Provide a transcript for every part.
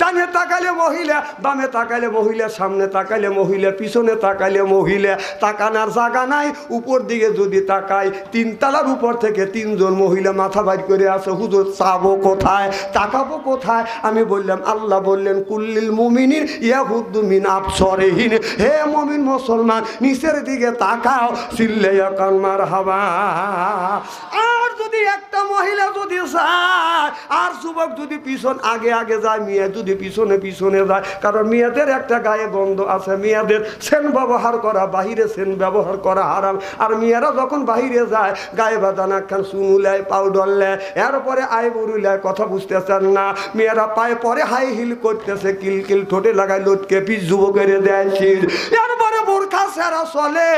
ডানে তাকালে মহিলা, বামে তাকালে মহিলা, সামনে তাকালে মহিলা, পিছনে তাকালে মহিলা, তাকানার জায়গা নাই। উপর দিকে যদি তাকাই তিন তালার উপর থেকে তিনজন মহিলা মাথা বাইর করে আসে হুজুর, চাবো কোথায়? তাকাবো কোথায়? আমি বললাম, আল্লাহ বললেন, কুল্লিল মুমিনির ইয়াহুদ্দু মিন আফসরেহীন হে মমিন মুসলমান, নিচের দিকে তাকাও সিল্লে কান্মার হাবা যদি একটা মহিলা যদি যায়, আর যুবক যদি পিছন, আগে আগে যায়, মেয়ে যদি পিছনে পিছনে যায়, কারণ মেয়েদের একটা গায়ে গন্ধ আছে, মেয়েদের সেন ব্যবহার করা, বাহিরে সেন ব্যবহার করা হারাম। আর মেয়েরা যখন বাহিরে যায়, গায়ে বাদানা খান সুনুলায় পাউডার লেয়, এরপরে আয় বরুলায় কথা বুঝতেছেন না। মেয়েরা পায়ে পরে হাই হিল করতেছে, কিল কিল ঠোঁটে লাগায় লটকে, পিস যুবকের দেয় শির। বোরখা সেরা চলে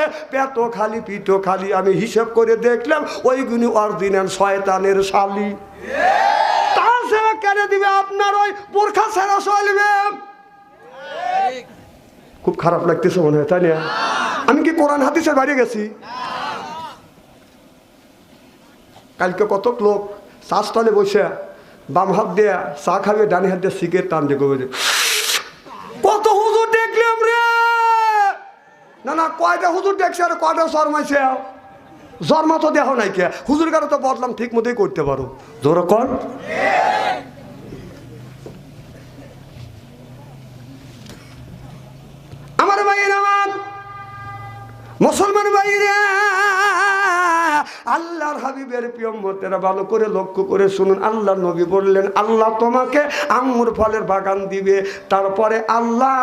খালি, পিঠো খালি, আমি হিসেব করে দেখলাম ওইগুলি অরিজিনাল শয়তানের শালি। তাছাড়া কেন দিবে আপনার ওই বোরখা সেরা চলবে? খুব খারাপ লাগতেছে মনে হয়, তাই না? আমি কি কোরআন হাদিসের বাইরে গেছি? কালকে কত লোক চাষতলে বসে বাম হাত দিয়ে চা খাবে, ডানি হাত দিয়ে সিগারেট টান দিয়ে করবে কত হুজুর দেখলাম রে না না, কয়টা হুজুর দেখছে আর কয়টা শর্মাইছে? জন্মা তো দেহ নাই কে? হুজুর কারও তো বদলাম, ঠিক মতোই করতে পারো। জোর কর। আমার ভাইয়ের আমার মুসলমান ভাইরা আল্লাহর হাবিবের প্রিয়মতেরা ভালো করে লক্ষ্য করে শুনুন আল্লাহ নবী বললেন, আল্লাহ তোমাকে আঙ্গুর ফলের বাগান দিবে, তারপরে আল্লাহ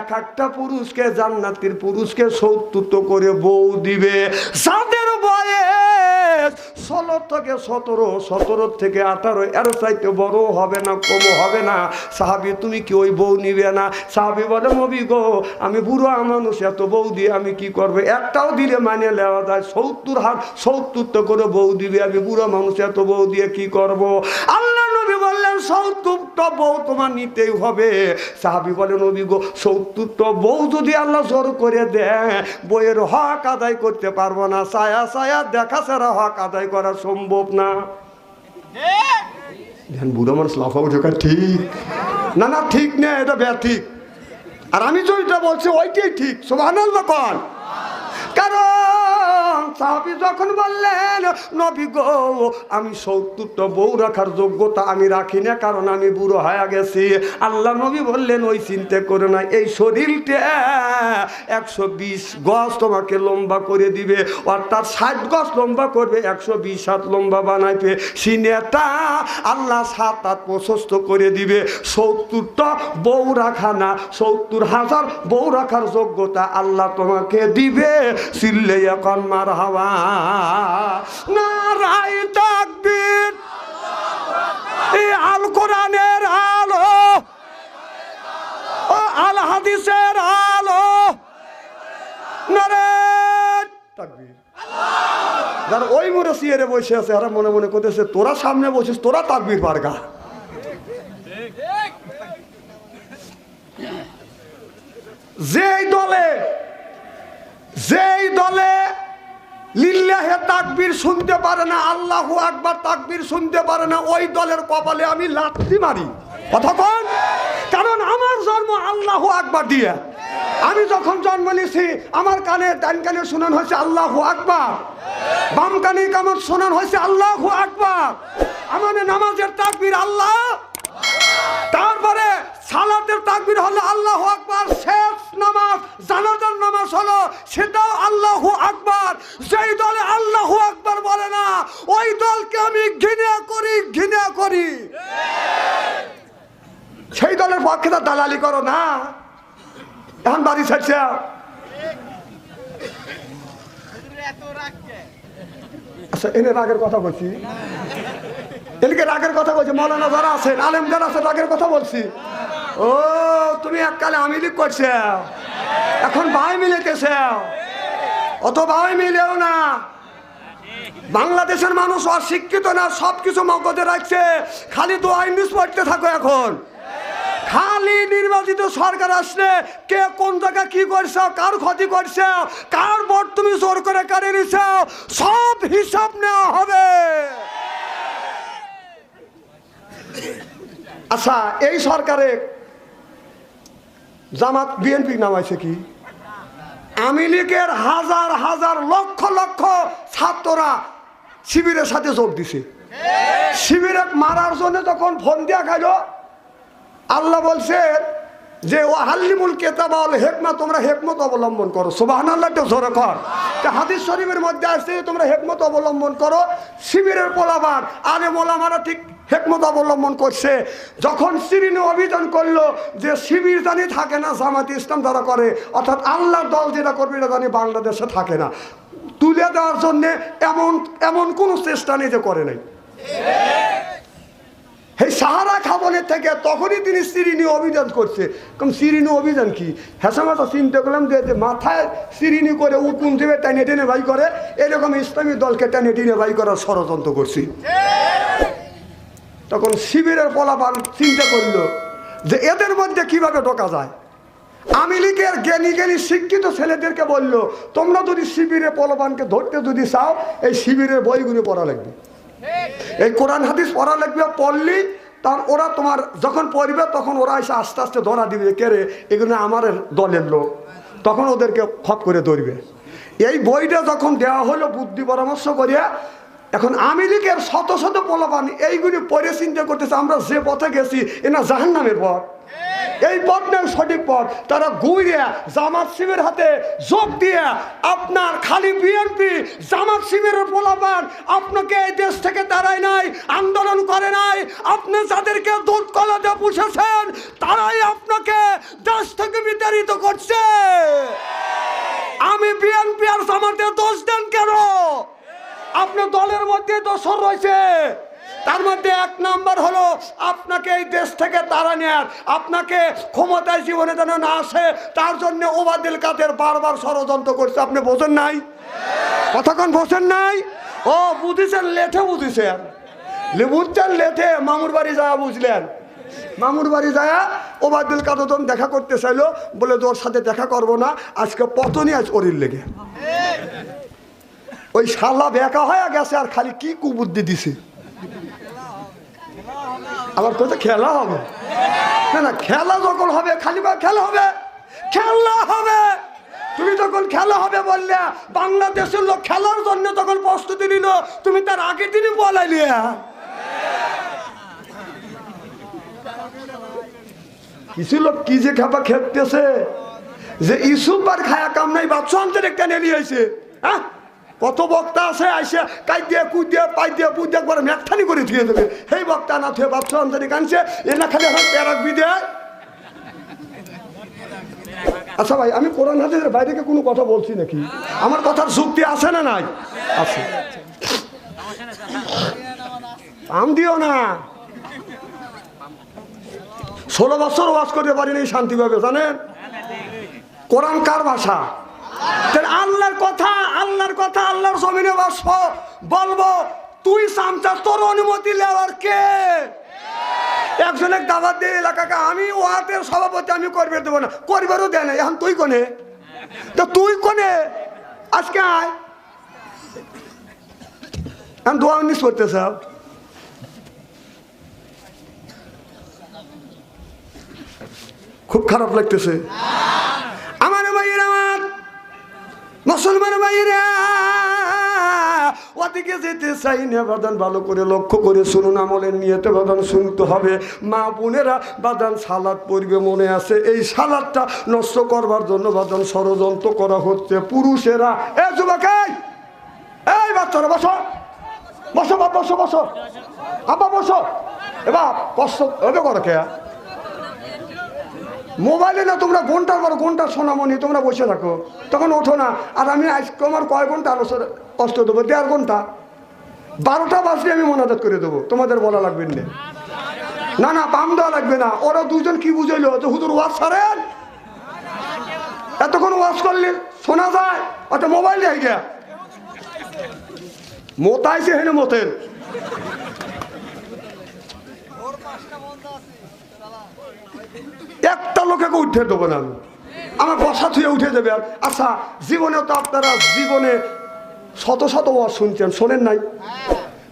এক একটা পুরুষকে, জান্নাতির পুরুষকে সৌতুত করে বউ দিবে। যাদের বয়স ষোলো থেকে সতেরো সতেরো থেকে আঠারো, এর চাইতে বড় হবে না, কম হবে না। সাহাবি, তুমি কি ওই বউ নিবে না? সাহাবি বলে মবি গো, আমি বুড়ো মানুষ, এত বউ দিয়ে আমি কি করব? একটাও দিলে মানে নেওয়া যায়। সত্তর হাত তো করে বউ দিবে, আমি বুড়ো মানুষ, এত বউ দিয়ে কি করব? আল্লাহ বললেন বউ তোমার নিতেই হবে। সাহাবি বলে নবী গো সত্তরটা বউ যদি আল্লাহ জোর করে দেয় বইয়ের হক আদায় করতে পারব না। ছায়া ছায়া দেখা ছাড়া হক আদায় করা সম্ভব না। ধ্যান বুড়ো মানুষ লাফা উঠে কয়, ঠিক। না না ঠিক না এটা ব্যাঠিক আর আমি যেটা বলছি ওইটাই ঠিক। সোভানন্দ কন। কারণ সাহাবি যখন বললেন, নবী গো, আমি সত্তরটা বউ রাখার যোগ্যতা আমি রাখি না, কারণ আমি বুড়ো হয়ে গেছি। আল্লাহ নবী বললেন, ওই চিন্তা করে না, এই শরীরটা একশো বিশ গজ তোমাকে লম্বা করে দিবে অর্থাৎ ষাট গজ লম্বা করবে, একশো বিশ হাত লম্বা বানাইবে। সিনেটা আল্লাহ সাত আট প্রশস্ত করে দিবে। সত্তরটা বউ রাখা না, সত্তর হাজার বউ রাখার যোগ্যতা আল্লাহ তোমাকে দিবে। সিল্লে এখন মার না রায় তাকবীর। এই আল কোরআনের আলো। ও আল হাদিসের আলো। তাকবীর। যারা ওই মোড়ে সিয়ারে বসে আছে, এরা মনে মনে করতেছে, তোরা সামনে বসিস, তোরা তাকবির পারগা যেই দলে যেই দলে লিল্লাহে তাকবীর শুনতে পারে না, আল্লাহ আকবার তাকবীর শুনতে পারে না, ওই দলের কপালে আমি লাথি মারি। কন? কারণ আমার জন্ম আল্লাহ আকবার দিয়ে। আমি যখন জন্ম নিয়েছি, আমার কানে, ডান কানে শোনান হয়েছে আল্লাহ আকবার। বাম কানে কামত শোনান হয়েছে আল্লাহ আকবার। আমাদের নামাজের তাকবীর আল্লাহ। তারপরে সালাতের তাকবীর হলো আল্লাহ আকবার নামাজ জানাজার নামাজ হলো, সেটাও আল্লাহ আকবার। যেই দলে আল্লাহ আকবার বলে না, ওই দলকে আমি ঘৃণা করি ঘৃণা করি। সেই দলের পক্ষে তো দালালি করো না। এখন বাড়ি ছাড়ছে। আচ্ছা এনে রাগের কথা বলছি। এদিকে রাগের কথা বলছি, মৌলানা যারা আছেন, আলেম যারা আছেন, রাগের কথা বলছি। ও, তুমি এককালে আমি লিখ করছে। এখন ভাই মিলেতেছে অত ভাই মিলেও না। বাংলাদেশের মানুষ অশিক্ষিত না সব কিছু মগজে রাখছে। খালি তো আইন পড়তে থাকো এখন। খালি নির্বাচিত সরকার আসলে কে কোন জায়গা কি করছে, কার ক্ষতি করছে, কার ভোট তুমি জোর করে কারে নিছ, সব হিসাব নেওয়া হবে। আচ্ছা এই সরকারে জামাত, বিএনপি নামাইছে কি? আওয়ামী লীগের হাজার হাজার লক্ষ লক্ষ ছাত্ররা শিবিরের সাথে যোগ দিছে। শিবিরে মারার জন্য যখন ফোন দিয়া গেল আল্লাহ বলছে যে, ও হাল্লিমুল কেতাবাল হেকমা, তোমরা হেকমত অবলম্বন করো। সুবাহান আল্লাহ জোরে কর। হাদিস শরীফের মধ্যে আসছে তোমরা হেকমত অবলম্বন করো। শিবিরের পোলাবার আরে মোলামারা ঠিক হেকমত অবলম্বন করছে। যখন সিরিনে অভিযান করল যে শিবির জানি থাকে না জামাত ইসলাম যারা করে, অর্থাৎ আল্লাহর দল যেটা করবে এটা জানি বাংলাদেশে থাকে না। তুলে দেওয়ার জন্যে এমন এমন কোনো চেষ্টা নিজে করে নাই। এই সাহারা খাবনের থেকে তখনই তিনি সিরিনি অভিযান করছে। কম সিরিনি অভিযান কি? হেসামাতা চিন্তা করলাম যে যে মাথায় সিরিনি করে উকুন দেবে, টেনে টেনে ভাই করে। এরকম ইসলামী দলকে টেনে টেনে ভাই করার ষড়যন্ত্র করছি। তখন শিবিরের পলাপান চিন্তা করল যে এদের মধ্যে কীভাবে ঢোকা যায়। আমি লীগের জ্ঞানী জ্ঞানী শিক্ষিত ছেলেদেরকে বলল, তোমরা যদি শিবিরের পলাপানকে ধরতে যদি চাও, এই শিবিরের বইগুলি পড়া লাগবে। এই কোরআন হাদিস পড়া লাগবে, পড়লি, তার ওরা তোমার যখন পড়বে, তখন ওরা এসে আস্তে আস্তে ধরা দিবে। কে রে? এগুলো আমার দলের লোক। তখন ওদেরকে খপ করে ধরবে। এই বইটা যখন দেওয়া হলো বুদ্ধি পরামর্শ করিয়া এখন আমি লীগের শত শত পোলাপান এইগুলি পরে চিন্তা করতেছে, আমরা যে পথে গেছি এনা জাহান্নামের পথ। এই পথ নয় সঠিক পথ। তারা ঘুরিয়া জামাত শিবের হাতে যোগ দিয়ে, আপনার খালি বিএনপি জামাত শিবিরের পোলাপান আপনাকে এই দেশ থেকে দাঁড়ায় নাই, আন্দোলন করে নাই, আপনি যাদেরকে দুধ কলাতে পুষেছেন, তারাই আপনাকে দেশ থেকে বিতাড়িত করছে। আমি বিএনপি আর জামাতে দোষ দেন কেন? আপনার দলের মধ্যে দোষর রয়েছে। তার মধ্যে এক নাম্বার হলো, আপনাকে এই দেশ থেকে তারা নেয়ার, আপনাকে ক্ষমতায় জীবনে যেন না আসে, তার জন্য ওবাদিল কাদের বারবার ষড়যন্ত্র করছে। আপনি বোঝেন নাই? কতক্ষণ বোঝেন নাই? ও, বুঝেছেন, লেঠে বুঝেছেন। বুঝছেন লেঠে মামুর বাড়ি যাওয়া বুঝলেন। মামুর বাড়ি যায় ওবায়দুল কাদের যখন দেখা করতে চাইলো, বলে তোর সাথে দেখা করব না, আজকে পতনই আজ ওরির লেগে। ওই শালা বেকা হয়ে গেছে আর খালি কি কুবুদ্ধি দিছে? আবার কথা খেলা হবে। না না, খেলা যখন হবে, খালি বা খেলা হবে? খেলা হবে। তুমি যখন খেলা হবে বললে, বাংলাদেশের লোক খেলার জন্য তখন প্রস্তুতি নিল, তুমি তার আগের দিনই বলাইলি। কিছু লোক কি যে খাবা খেপতেছে? যে ইসুপ আর খায়া কাম নাই, বাচ্চা আনতে একটা আইছে হ্যাঁ? কত বক্তা আছে, আইসে কাই দিয়ে কুই দিয়ে পাই দিয়ে পুই দিয়ে একবার ম্যাকথানি করে থুয়ে দেবে। সেই বক্তা, না থুয়ে বাচ্চা আনতে কানছে, এ না খালি এখন প্যারাক বিদে। আচ্ছা ভাই, আমি কোরআন হাদিসের বাইরে কোনো কথা বলছি নাকি? আমার কথার যুক্তি আছে না নাই? আছে। আম দিও না। ষোলো বছর ওয়াজ করতে পারিনি শান্তিভাবে, জানেন? কোরআন কার ভাষা? আল্লাহর কথা আল্লাহর কথা, আল্লাহর জমিনে বাসব, বলব, তুই সামচা তোর অনুমতি নেওয়ার কে? একজনের দাবাত দিয়ে এলাকাকে, আমি ওয়াতের সভাপতি, আমি করবে দেবো না। করবারও দেয় না, এখন তুই কোনে? তো তুই কোনে? আজকে আয়। এখন দোয়া উনিশ করতে সব খুব খারাপ লাগতেছে। আমার ভাইয়ের আমার মুসলমান ভাইয়েরা ওদিকে যেতে চাই না বাদান ভালো করে লক্ষ্য করে শুনুন আমলের নিয়েতে বাদান শুনতে হবে মা বোনেরা বাদান সালাদ পড়বে মনে আছে এই সালাদটা নষ্ট করবার জন্য বাদান ষড়যন্ত্র করা হচ্ছে পুরুষেরা এ যুবক এই! বাচ্চারা বসো বসো বাপ বসো বসো আব্বা বসো এবার কষ্ট হবে করো কে মোবাইলে না তোমরা ঘণ্টার পর ঘণ্টা শোনামনি তোমরা বসে থাকো। তখন ওঠো না। আর আমি আজকে আমার কয় ঘণ্টা আলোচনা কষ্ট দেবো? দেড় ঘণ্টা। বারোটা বাজলে আমি মোনাজাত করে দেবো। তোমাদের বলা লাগবে না। না না, বাম দেওয়া লাগবে না। ওরা দুজন কি বুঝাইলো? যে হুদুর ওয়াজ ছাড়েন? এতক্ষণ ওয়াজ করলে শোনা যায়? অত মোবাইলে হয়ে গিয়া মোতাইছে হেনে মতেন একটা লোকেকে উঠে দেবো না আমি। আমার বসা থুয়ে উঠে দেবে। আর আচ্ছা জীবনে তো আপনারা জীবনে শত শত ওয়াজ শুনছেন, শোনেন নাই?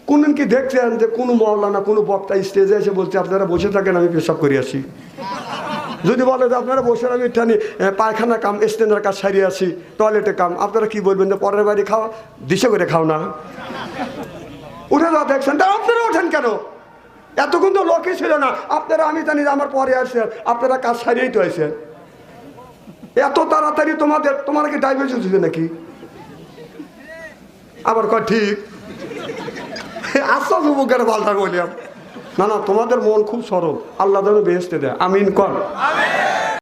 কোনদিন কি দেখছেন যে কোনো মহলানা কোনো বক্তা স্টেজে এসে বলছে, আপনারা বসে থাকেন, আমি পেশাব করে আসি। যদি বলে যে, আপনারা বসে আমি এখানে পায়খানা কাম স্ট্যান্ডার কাজ সারিয়ে আছি টয়লেটে কাম, আপনারা কি বলবেন যে, পরের বাড়ি খাওয়া, দিশে করে খাও না? উঠে যাওয়া দেখছেন আপনারা ওঠেন কেন? এতক্ষণ তো লোকই ছিল না। আপনারা, আমি জানি আমার পরে আসছেন। আপনারা কাজ সারিয়েই তো আসেন এত তাড়াতাড়ি তোমাদের, তোমার কি ডায়াবেটিস হচ্ছে নাকি? আবার কয়, ঠিক। আশ্বাস যুবকের পাল্টা বললাম না না, তোমাদের মন খুব সরল। আল্লাহ যেন বেহেস্তে দেয়। আমিন কর।